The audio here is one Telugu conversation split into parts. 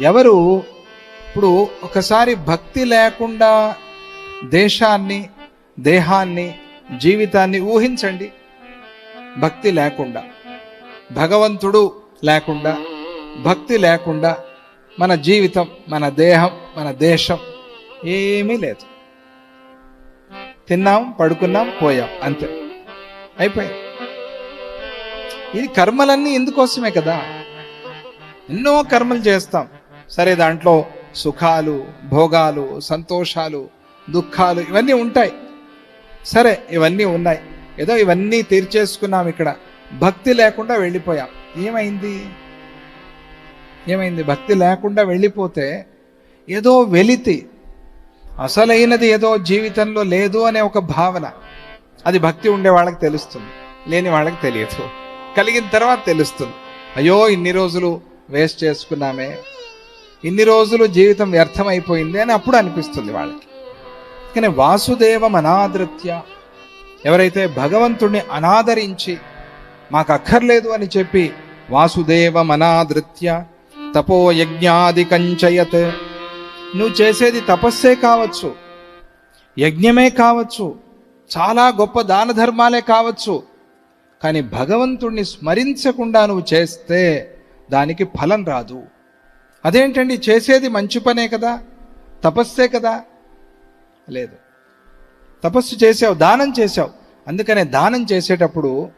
ఎవరు? ఇప్పుడు ఒకసారి భక్తి లేకుండా దేశాన్ని దేహాన్ని జీవితాన్ని ఊహించండి. భక్తి లేకుండా భగవంతుడు లేకుండా భక్తి లేకుండా మన జీవితం మన దేహం మన దేశం ఏమీ లేదు. తిన్నాం పడుకున్నాం పోయాం అంతే. అయిపోయింది. ఇది కర్మలన్నీ ఇందుకోసమే కదా. ఎన్నో కర్మలు చేస్తాం. సరే దాంట్లో సుఖాలు భోగాలు సంతోషాలు దుఃఖాలు ఇవన్నీ ఉంటాయి. సరే ఇవన్నీ ఉన్నాయి. ఏదో ఇవన్నీ తీర్చేసుకున్నాం ఇక్కడ. భక్తి లేకుండా వెళ్ళిపోయాం. ఏమైంది? ఏమైంది? భక్తి లేకుండా వెళ్ళిపోతే ఏదో వెలితి అసలైనది ఏదో జీవితంలో లేదు అనే ఒక భావన. అది భక్తి ఉండే వాళ్ళకి తెలుస్తుంది. లేని వాళ్ళకి తెలియదు. కలిగిన తర్వాత తెలుస్తుంది. అయ్యో ఇన్ని రోజులు వేస్ట్ చేసుకున్నామే. ఇన్ని రోజులు జీవితం వ్యర్థమైపోయింది అని అప్పుడు అనిపిస్తుంది వాళ్ళకి. కానీ వాసుదేవం అనాదృత్య ఎవరైతే భగవంతుణ్ణి అనాదరించి మాకు అక్కర్లేదు అని చెప్పి వాసుదేవం అనాదృత్య తపో యజ్ఞాది కంచయత్ నువ్వు చేసేది తపస్సే కావచ్చు యజ్ఞమే కావచ్చు చాలా గొప్ప దాన ధర్మాలే కావచ్చు కానీ భగవంతుణ్ణి స్మరించకుండా నువ్వు చేస్తే దానికి ఫలం రాదు. అదేంటండి? చేసేది మంచి పనే కదా? తపస్సే కదా? లేదు. తపస్సు చేసావు దానం చేసావు అందుకనే దానం చేసేటప్పుడు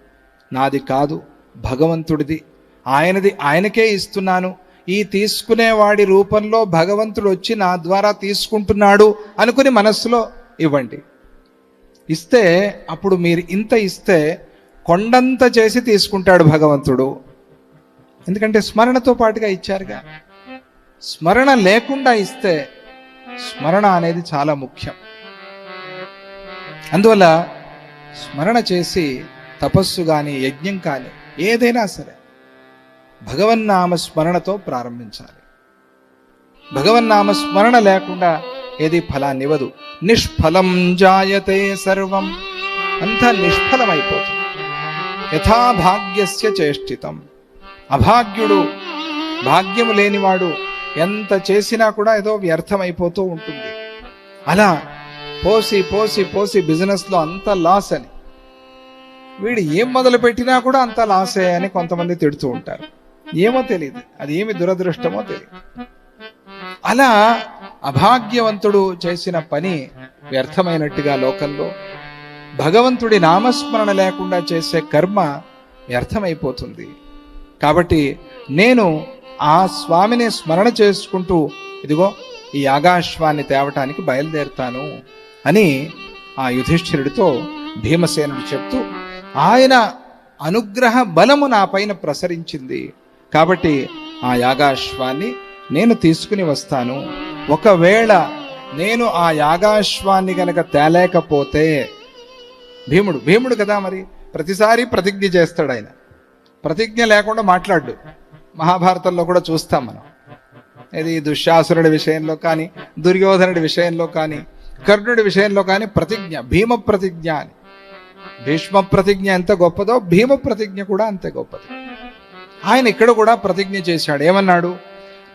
నాది కాదు భగవంతుడిది. ఆయనది ఆయనకే ఇస్తున్నాను. ఈ తీసుకునేవాడి రూపంలో భగవంతుడు వచ్చి నా ద్వారా తీసుకుంటున్నాడు అనుకుని మనస్సులో ఇవ్వండి. ఇస్తే అప్పుడు మీరు ఇంత ఇస్తే కొండంత చేసి తీసుకుంటాడు భగవంతుడు. ఎందుకంటే స్మరణతో పాటుగా ఇచ్చారుగా. స్మరణ లేకుండా ఇస్తే స్మరణ అనేది చాలా ముఖ్యం. అందువల్ల స్మరణ చేసి తపస్సు కానీ యజ్ఞం కానీ ఏదైనా సరే భగవన్నామ స్మరణతో ప్రారంభించాలి. భగవన్నామ స్మరణ లేకుండా ఏది ఫలాన్నివ్వదు నిష్ఫలం జాయతే సర్వం. అంతా నిష్ఫలమైపోతుంది. యథా భాగ్యస్య చేష్టితం. అభాగ్యుడు భాగ్యము లేనివాడు ఎంత చేసినా కూడా ఏదో వ్యర్థమైపోతూ ఉంటుంది. అలా పోసి పోసి పోసి బిజినెస్లో అంత లాస్ అని. వీడు ఏం మొదలు పెట్టినా కూడా అంత లాసే అని కొంతమంది తిడుతూ ఉంటారు. ఏమో తెలియదు అది ఏమి దురదృష్టమో తెలియదు అలా అభాగ్యవంతుడు చేసిన పని వ్యర్థమైనట్టుగా లోకంలో భగవంతుడి నామస్మరణ లేకుండా చేసే కర్మ వ్యర్థమైపోతుంది. కాబట్టి నేను ఆ స్వామిని స్మరణ చేసుకుంటూ ఇదిగో ఈ యాగాశ్వాన్ని తేవటానికి బయలుదేరుతాను అని ఆ యుధిష్ఠిరుడితో భీమసేనుడు చెప్తూ ఆయన అనుగ్రహ బలము నా పైన ప్రసరించింది. కాబట్టి ఆ యాగాశ్వాన్ని నేను తీసుకుని వస్తాను. ఒకవేళ నేను ఆ యాగాశ్వాన్ని గనక తేలేకపోతే భీముడు భీముడు కదా మరి ప్రతిసారి ప్రతిజ్ఞ చేస్తాడు ఆయన. ప్రతిజ్ఞ లేకుండా మాట్లాడు. మహాభారతంలో కూడా చూస్తాం మనం. ఇది దుశ్శాసురుడి విషయంలో కానీ దుర్యోధనుడి విషయంలో కానీ కర్ణుడి విషయంలో కానీ ప్రతిజ్ఞ భీమ ప్రతిజ్ఞ అని. భీష్మ ప్రతిజ్ఞ ఎంత గొప్పదో భీమ ప్రతిజ్ఞ కూడా అంతే గొప్పది. ఆయన ఇక్కడ కూడా ప్రతిజ్ఞ చేశాడు. ఏమన్నాడు?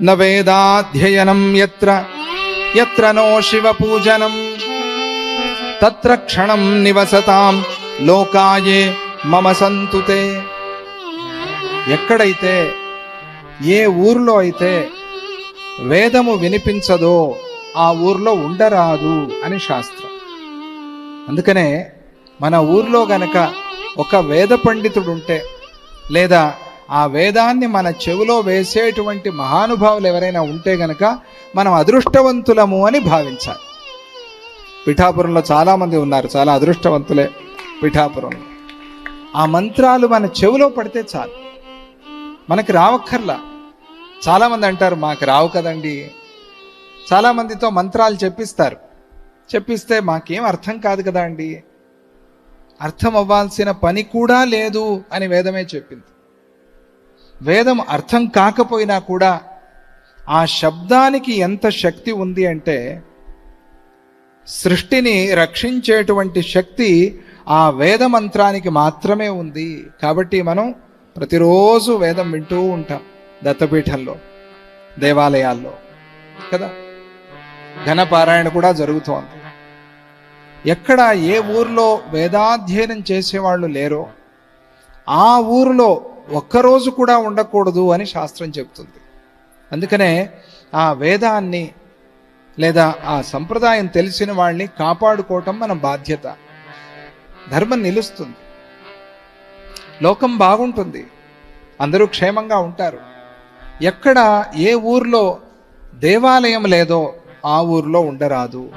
నవేదాధ్యయనం ఎత్ర ఎత్ర నో శివ పూజనం తత్ర క్షణం నివసతాం లోకాయే మమ సంతుతే. ఎక్కడైతే ఏ ఊర్లో అయితే వేదము వినిపించదో ఆ ఊర్లో ఉండరాదు అని శాస్త్రం. అందుకనే మన ఊర్లో గనక ఒక వేద పండితుడు ఉంటే లేదా ఆ వేదాన్ని మన చెవిలో వేసేటువంటి మహానుభావులు ఎవరైనా ఉంటే గనక మనం అదృష్టవంతులము అని భావించాలి. పిఠాపురంలో చాలామంది ఉన్నారు చాలా అదృష్టవంతులే పిఠాపురంలో. ఆ మంత్రాలు మన చెవిలో పడితే చాలు. మనకి రావక్కర్లా. చాలామంది అంటారు మాకు రావు కదండి. చాలామందితో మంత్రాలు చెప్పిస్తారు. చెప్పిస్తే మాకేం అర్థం కాదు కదా అండి? అర్థం అవ్వాల్సిన పని కూడా లేదు అని వేదమే చెప్పింది. వేదం అర్థం కాకపోయినా కూడా ఆ శబ్దానికి ఎంత శక్తి ఉంది అంటే సృష్టిని రక్షించేటువంటి శక్తి ఆ వేద మంత్రానికి మాత్రమే ఉంది. కాబట్టి మనం ప్రతిరోజు వేదం వింటూ ఉంటాం. దత్తపీఠంలో దేవాలయాల్లో కదా? ఘనపారాయణ కూడా జరుగుతోంది. ఎక్కడ ఏ ఊర్లో వేదాధ్యయనం చేసేవాళ్ళు లేరో ఆ ఊరిలో ఒక్కరోజు కూడా ఉండకూడదు అని శాస్త్రం చెప్తుంది. అందుకనే ఆ వేదాన్ని లేదా ఆ సంప్రదాయం తెలిసిన వాళ్ళని కాపాడుకోవటం మన బాధ్యత. ధర్మం నిలుస్తుంది. లోకం బాగుంటుంది. అందరూ క్షేమంగా ఉంటారు. ఎక్కడ ఏ ఊర్లో దేవాలయం లేదో ఆ ఊర్లో ఉండరాదు.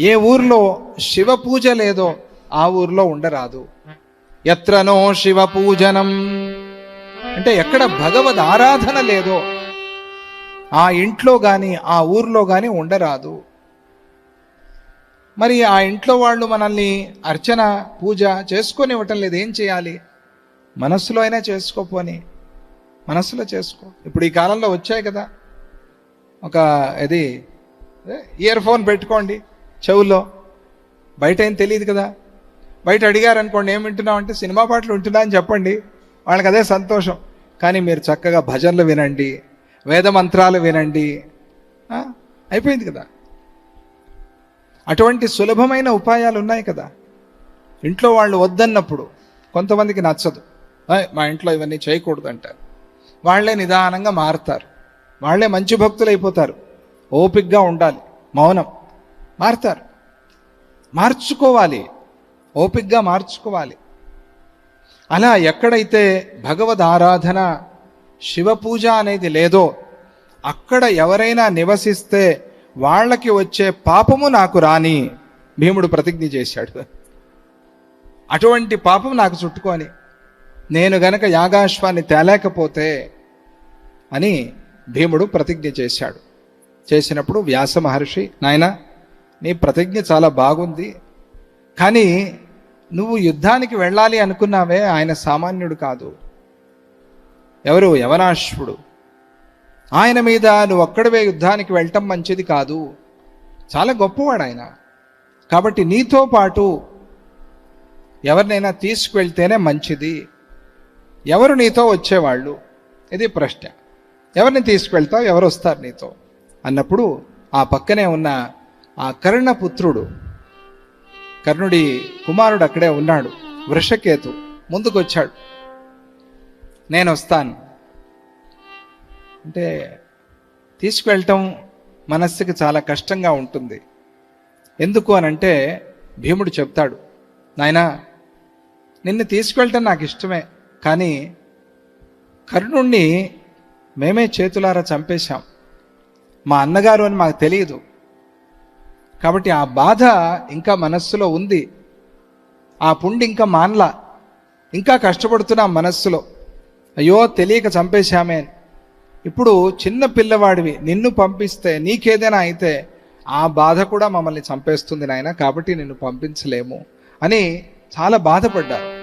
ఏ ఊర్లో శివ పూజ లేదో ఆ ఊర్లో ఉండరాదు. ఎత్రనో శివ పూజనం. అంటే ఎక్కడ భగవద్ ఆరాధన లేదో ఆ ఇంట్లో గాని ఆ ఊర్లో గాని ఉండరాదు. మరి ఆ ఇంట్లో వాళ్ళు మనల్ని అర్చన పూజ చేసుకొని ఇవ్వటం లేదు. ఏం చేయాలి? మనస్సులో అయినా చేసుకోపోని మనస్సులో చేసుకో. ఇప్పుడు ఈ కాలంలో వచ్చాయి కదా. ఒక ఇది ఇయర్ ఫోన్ పెట్టుకోండి చెవుల్లో బయట ఏం తెలియదు కదా. బయట అడిగారు అనుకోండి ఏం వింటున్నావు? అంటే సినిమా పాటలు వింటున్నా అని చెప్పండి. వాళ్ళకి అదే సంతోషం. కానీ మీరు చక్కగా భజనలు వినండి వేద మంత్రాలు వినండి. అయిపోయింది కదా. అటువంటి సులభమైన ఉపాయాలు ఉన్నాయి కదా. ఇంట్లో వాళ్ళు వద్దన్నప్పుడు కొంతమందికి నచ్చదు. మా ఇంట్లో ఇవన్నీ చేయకూడదు అంటారు వాళ్ళే నిదానంగా మారుతారు. వాళ్ళే మంచి భక్తులు అయిపోతారు ఓపిగ్గా ఉండాలి. మౌనం. మారుతారు. మార్చుకోవాలి. ఓపిగ్గా మార్చుకోవాలి. అలా ఎక్కడైతే భగవద్ ఆరాధన శివ పూజ అనేది లేదో అక్కడ ఎవరైనా నివసిస్తే వాళ్ళకి వచ్చే పాపము నాకు రాని భీముడు ప్రతిజ్ఞ చేశాడు. అటువంటి పాపం నాకు చుట్టుకొని నేను గనక యాగాశ్వాన్ని తేలేకపోతే అని భీముడు ప్రతిజ్ఞ చేశాడు. చేసినప్పుడు వ్యాస మహర్షి నాయన నీ ప్రతిజ్ఞ చాలా బాగుంది. కానీ నువ్వు యుద్ధానికి వెళ్ళాలి అనుకున్నావే ఆయన సామాన్యుడు కాదు. ఎవరు? యవనాశ్వుడు. ఆయన మీద నువ్వు ఒక్కడవే యుద్ధానికి వెళ్ళటం మంచిది కాదు. చాలా గొప్పవాడు ఆయన. కాబట్టి నీతో పాటు ఎవరినైనా తీసుకువెళ్తేనే మంచిది. ఎవరు నీతో వచ్చేవాళ్ళు? ఇది ప్రశ్న. ఎవరిని తీసుకువెళ్తావు ఎవరు వస్తారు నీతో? అన్నప్పుడు ఆ పక్కనే ఉన్న ఆ కర్ణపుత్రుడు కర్ణుడి కుమారుడు అక్కడే ఉన్నాడు. వృషకేతు ముందుకొచ్చాడు. నేను వస్తాను. అంటే తీసుకువెళ్ళటం మనస్సుకి చాలా కష్టంగా ఉంటుంది. ఎందుకు అనంటే భీముడు చెప్తాడు నాయనా నిన్ను తీసుకువెళ్ళటం నాకు ఇష్టమే. కానీ కర్ణుణ్ణి మేమే చేతులారా చంపేశాం. మా అన్నగారు అని మాకు తెలియదు. కాబట్టి ఆ బాధ ఇంకా మనస్సులో ఉంది. ఆ పుండి ఇంకా మాన్లా. ఇంకా కష్టపడుతున్నా మనస్సులో. అయ్యో తెలియక చంపేశామే. అని. ఇప్పుడు చిన్న పిల్లవాడివి నిన్ను పంపిస్తే నీకేదైనా అయితే ఆ బాధ కూడా మమ్మల్ని చంపేస్తుంది నాయన కాబట్టి నిన్ను పంపించలేము అని చాలా బాధపడ్డారు.